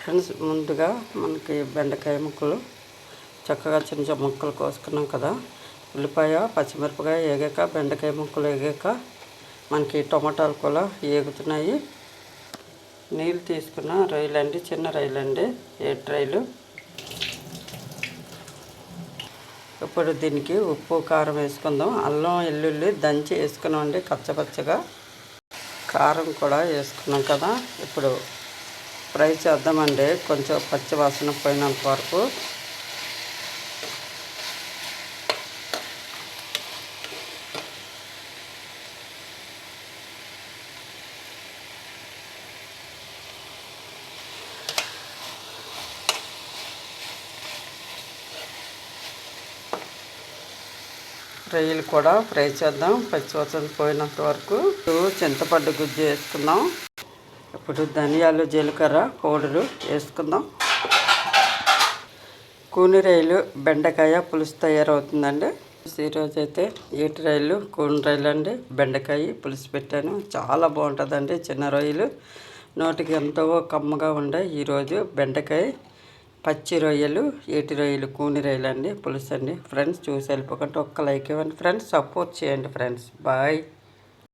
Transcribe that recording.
Friends ముందుగా మనకి బెండకాయ ముక్కలు. చక్కగా చిన్న చిన్న ముక్కలు కోసుకున్నాం కదా. ఉల్లిపాయ పచ్చిమిరపకాయ వేగాక బెండకాయ ముక్కలు వేగాక మనకి టొమాటాలు కూడా వేగుతున్నాయి నీళ్ళు తీసుకున్న రొయ్యలు అండి చిన్న రొయ్యలు అండి ఏడు రొయ్యలు ఇప్పుడు దీనికి ఉప్పు కారం వేసుకుందాం. అల్లం వెల్లుల్లి దంచి వేసుకున్నామండి కచ్చపచ్చగా. కారం కూడా వేసుకున్నాం కదా. ఇప్పుడు ఫ్రై చేద్దామండి. కొంచెం పచ్చి వాసన పోయినంత వరకు. రొయ్యలు కూడా ఫ్రై చేద్దాం. పచ్చివాసన పోయినంత వరకు. చింతపండు గుజ్జు వేసుకుందాం. ఇప్పుడు ధనియాలు జీలకర్ర పౌడరు వేసుకుందాం. కూని బెండకాయ పులుసు తయారవుతుందండి. ఈరోజు అయితే ఏటి రైలు కూని రైలు అండి. బెండకాయ పులుసు పెట్టాను. చాలా బాగుంటుందండి చిన్న రొయ్యలు. నోటికి ఎంతో కమ్మగా ఉండే ఈరోజు బెండకాయ పచ్చి రొయ్యలు ఏటి రొయ్యలు కూని రొయ్యలు అండి పులుసు అండి ఫ్రెండ్స్ చూసి వెళ్ళిపోకుండా. ఒక్క లైక్ ఇవ్వండి ఫ్రెండ్స్. సపోర్ట్ చేయండి ఫ్రెండ్స్. బాయ్.